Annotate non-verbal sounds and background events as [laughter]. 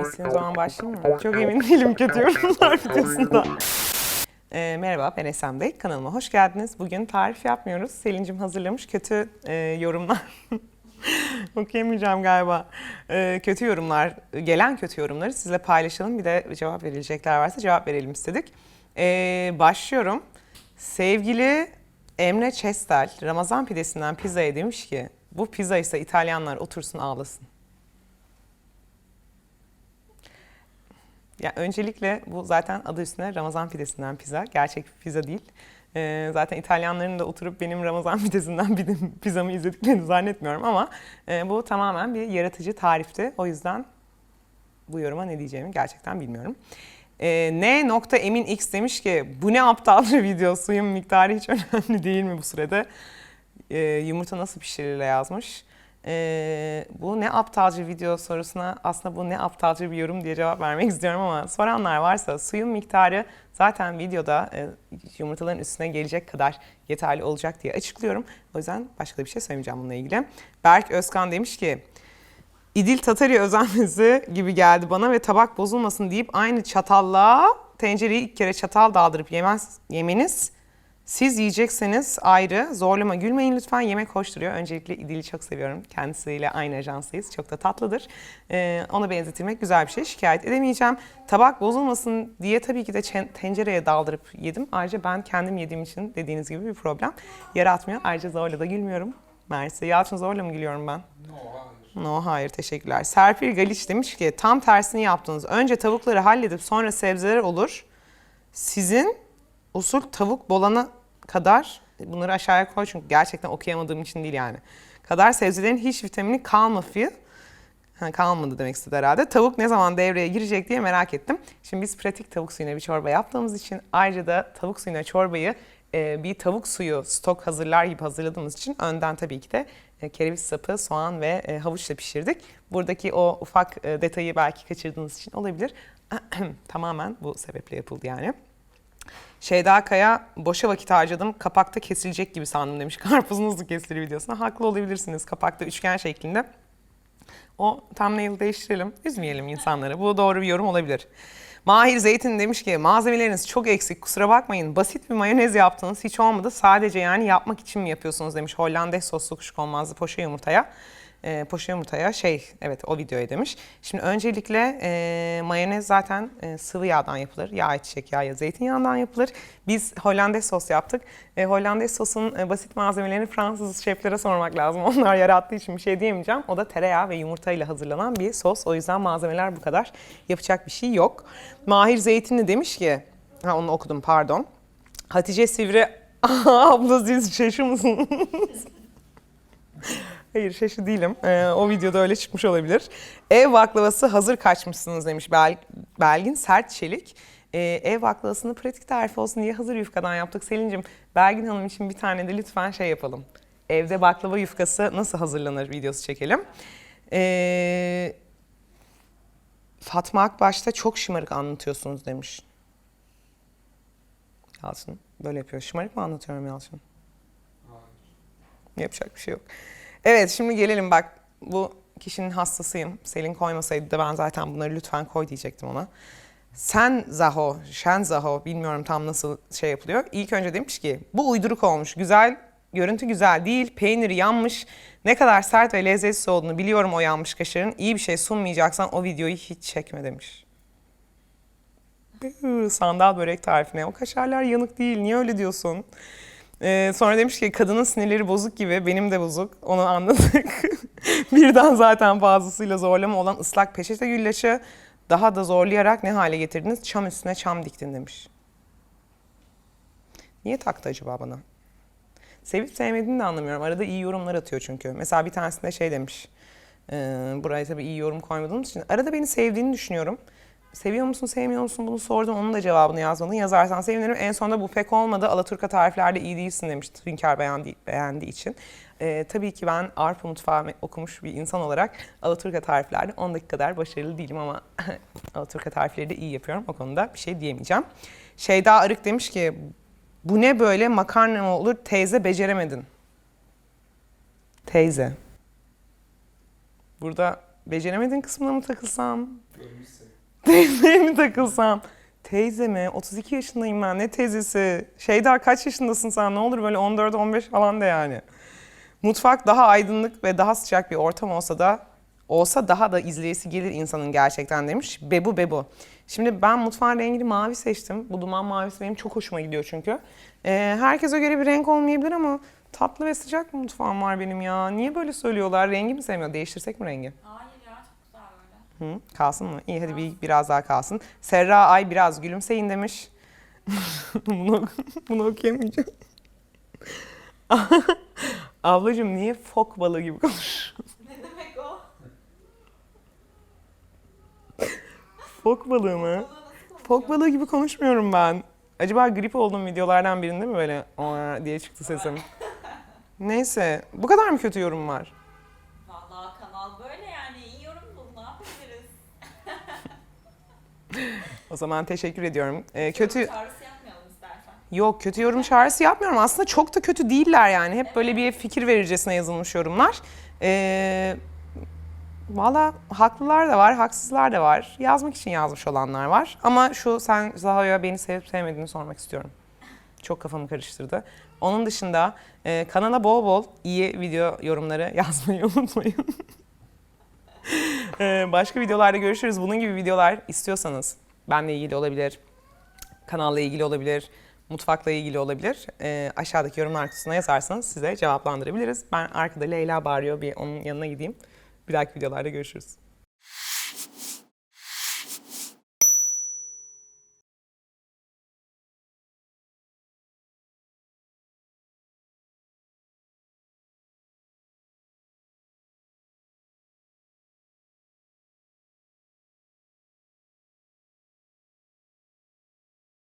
İstediğim zaman başlayayım mı? Çok emin değilim kötü yorumlar videosunda. Ee, merhaba ben Esen Bey. Kanalıma hoş geldiniz. Bugün tarif yapmıyoruz. Selin'cim hazırlamış kötü e, yorumlar. [laughs] Okuyamayacağım galiba. Ee, kötü yorumlar, gelen kötü yorumları sizle paylaşalım. Bir de cevap verilecekler varsa cevap verelim istedik. Ee, başlıyorum. Sevgili Emre Çestel, Ramazan pidesinden pizzaya demiş ki, bu pizza ise İtalyanlar otursun ağlasın. Ya öncelikle bu zaten adı üstüne Ramazan pidesinden pizza. Gerçek pizza değil. Ee, zaten İtalyanların da oturup benim Ramazan [laughs] pidesinden pizzamı izlediklerini zannetmiyorum ama e, bu tamamen bir yaratıcı tarifti. O yüzden bu yoruma ne diyeceğimi gerçekten bilmiyorum. Ee, N nokta Emin X demiş ki bu ne aptal bir video suyun miktarı hiç önemli değil mi bu sürede? Ee, yumurta nasıl pişirilir yazmış. Ee, bu ne aptalca video sorusuna aslında bu ne aptalca bir yorum diye cevap vermek istiyorum ama soranlar varsa suyun miktarı zaten videoda e, yumurtaların üstüne gelecek kadar yeterli olacak diye açıklıyorum. O yüzden başka da bir şey söylemeyeceğim bununla ilgili. Berk Özkan demiş ki İdil Tatari özenmesi gibi geldi bana ve tabak bozulmasın deyip aynı çatalla tencereyi ilk kere çatal daldırıp yemez, yemeniz siz yiyecekseniz ayrı. Zorlama gülmeyin lütfen. Yemek hoş duruyor. Öncelikle İdil'i çok seviyorum. Kendisiyle aynı ajanstayız. Çok da tatlıdır. Ee, ona benzetilmek güzel bir şey. Şikayet edemeyeceğim. Tabak bozulmasın diye tabii ki de tencereye daldırıp yedim. Ayrıca ben kendim yediğim için dediğiniz gibi bir problem yaratmıyor. Ayrıca zorla da gülmüyorum. Mersi. Yalçın zorla mı gülüyorum ben? No hayır teşekkürler. Serpil Galiç demiş ki tam tersini yaptınız. Önce tavukları halledip sonra sebzeler olur. Sizin usul tavuk bolana kadar bunları aşağıya koy çünkü gerçekten okuyamadığım için değil yani. Kadar sebzelerin hiç vitamini kalmafı Ha, kalmadı demek istedi herhalde. Tavuk ne zaman devreye girecek diye merak ettim. Şimdi biz pratik tavuk suyuna bir çorba yaptığımız için ayrıca da tavuk suyuna çorbayı e, bir tavuk suyu stok hazırlar gibi hazırladığımız için önden tabii ki de e, kereviz sapı, soğan ve e, havuçla pişirdik. Buradaki o ufak e, detayı belki kaçırdığınız için olabilir. [clears throat] Tamamen bu sebeple yapıldı yani. Şeyda Kaya boşa vakit harcadım. Kapakta kesilecek gibi sandım demiş. [laughs] Karpuzun hızlı kesilir videosuna. Haklı olabilirsiniz. Kapakta üçgen şeklinde. O thumbnail değiştirelim. Üzmeyelim insanları. Bu doğru bir yorum olabilir. Mahir Zeytin demiş ki malzemeleriniz çok eksik kusura bakmayın. Basit bir mayonez yaptınız hiç olmadı. Sadece yani yapmak için mi yapıyorsunuz demiş. Hollandaise soslu kuşkonmazlı poşe yumurtaya. E, poşe yumurtaya şey evet o videoya demiş. Şimdi öncelikle e, mayonez zaten e, sıvı yağdan yapılır. Yağ ayçiçek yağı ya zeytinyağından yapılır. Biz Hollandaise sos yaptık. E, Hollandaise sosun e, basit malzemelerini Fransız şeflere sormak lazım. [laughs] Onlar yarattığı için bir şey diyemeyeceğim. O da tereyağı ve yumurta ile hazırlanan bir sos. O yüzden malzemeler bu kadar. Yapacak bir şey yok. Mahir Zeytinli demiş ki, ha onu okudum pardon. Hatice Sivri, [laughs] abla siz şaşı mısın? [laughs] Hayır şaşı değilim. Ee, o videoda öyle çıkmış olabilir. Ev baklavası hazır kaçmışsınız demiş Bel- Belgin Sert Çelik. Ee, ev baklavasını pratik tarif olsun diye hazır yufkadan yaptık. Selin'cim Belgin Hanım için bir tane de lütfen şey yapalım. Evde baklava yufkası nasıl hazırlanır videosu çekelim. Ee, Fatma Akbaş'ta çok şımarık anlatıyorsunuz demiş. Yalçın böyle yapıyor. Şımarık mı anlatıyorum Yalçın? Yapacak bir şey yok. Evet şimdi gelelim bak bu kişinin hastasıyım. Selin koymasaydı da ben zaten bunları lütfen koy diyecektim ona. Sen Zaho, Şen Zaho bilmiyorum tam nasıl şey yapılıyor. İlk önce demiş ki bu uyduruk olmuş. Güzel, görüntü güzel değil. Peyniri yanmış. Ne kadar sert ve lezzetsiz olduğunu biliyorum o yanmış kaşarın. İyi bir şey sunmayacaksan o videoyu hiç çekme demiş. Sandal börek tarifine. O kaşarlar yanık değil. Niye öyle diyorsun? Ee, sonra demiş ki kadının sinirleri bozuk gibi benim de bozuk. Onu anladık. [laughs] Birden zaten fazlasıyla zorlama olan ıslak peçete güllaçı daha da zorlayarak ne hale getirdiniz? Çam üstüne çam diktin demiş. Niye taktı acaba bana? Sevip sevmediğini de anlamıyorum. Arada iyi yorumlar atıyor çünkü. Mesela bir tanesinde şey demiş. E, buraya tabii iyi yorum koymadığımız için. Arada beni sevdiğini düşünüyorum. Seviyor musun, sevmiyor musun bunu sordum. Onun da cevabını yazmadın. Yazarsan sevinirim. En sonunda bu pek olmadı. Alaturka tariflerde iyi değilsin demiş Hünkar beğendi, beğendiği için. Ee, tabii ki ben Arpa Mutfağı okumuş bir insan olarak Alaturka tariflerde 10 dakika kadar başarılı değilim ama [laughs] Alaturka tarifleri de iyi yapıyorum. O konuda bir şey diyemeyeceğim. Şeyda Arık demiş ki bu ne böyle makarna mı olur teyze beceremedin. Teyze. Burada beceremediğin kısmına mı takılsam? Görmüşsün. [laughs] Teyzeye mi takılsam? Teyze mi? 32 yaşındayım ben. Ne teyzesi? Şey daha kaç yaşındasın sen? Ne olur böyle 14-15 falan de yani. Mutfak daha aydınlık ve daha sıcak bir ortam olsa da olsa daha da izleyesi gelir insanın gerçekten demiş. Bebu Bebu. Şimdi ben mutfağın rengini mavi seçtim. Bu duman mavisi benim çok hoşuma gidiyor çünkü. Ee, herkese göre bir renk olmayabilir ama tatlı ve sıcak bir mutfağım var benim ya. Niye böyle söylüyorlar? Rengi mi sevmiyor? Değiştirsek mi rengi? Hayır ya çok güzel böyle. Hı, kalsın mı? İyi hadi bir, biraz daha kalsın. Serra Ay biraz gülümseyin demiş. [laughs] bunu, bunu okuyamayacağım. [laughs] Ablacığım niye fok balığı gibi konuşuyorsun? Ne demek o? Fok balığı mı? Fok balığı gibi konuşmuyorum ben. Acaba grip olduğum videolardan birinde mi böyle "Aa" diye çıktı sesim? [laughs] Neyse. Bu kadar mı kötü yorum var? Vallahi kanal böyle yani iyi yorum bul ne yapabiliriz? O zaman teşekkür ediyorum. Ee, kötü. Yok kötü yorum çağrısı yapmıyorum. Aslında çok da kötü değiller yani. Hep böyle bir fikir vericesine yazılmış yorumlar. Ee, Valla haklılar da var, haksızlar da var. Yazmak için yazmış olanlar var. Ama şu sen Zaha'ya beni sevip sevmediğini sormak istiyorum. Çok kafamı karıştırdı. Onun dışında e, kanala bol bol iyi video yorumları [laughs] yazmayı unutmayın. Ee, [laughs] başka videolarda görüşürüz. Bunun gibi videolar istiyorsanız benle ilgili olabilir, kanalla ilgili olabilir, mutfakla ilgili olabilir. Ee, aşağıdaki yorumlar kutusuna yazarsanız size cevaplandırabiliriz. Ben arkada Leyla bağırıyor bir onun yanına gideyim. Bir dahaki videolarda görüşürüz.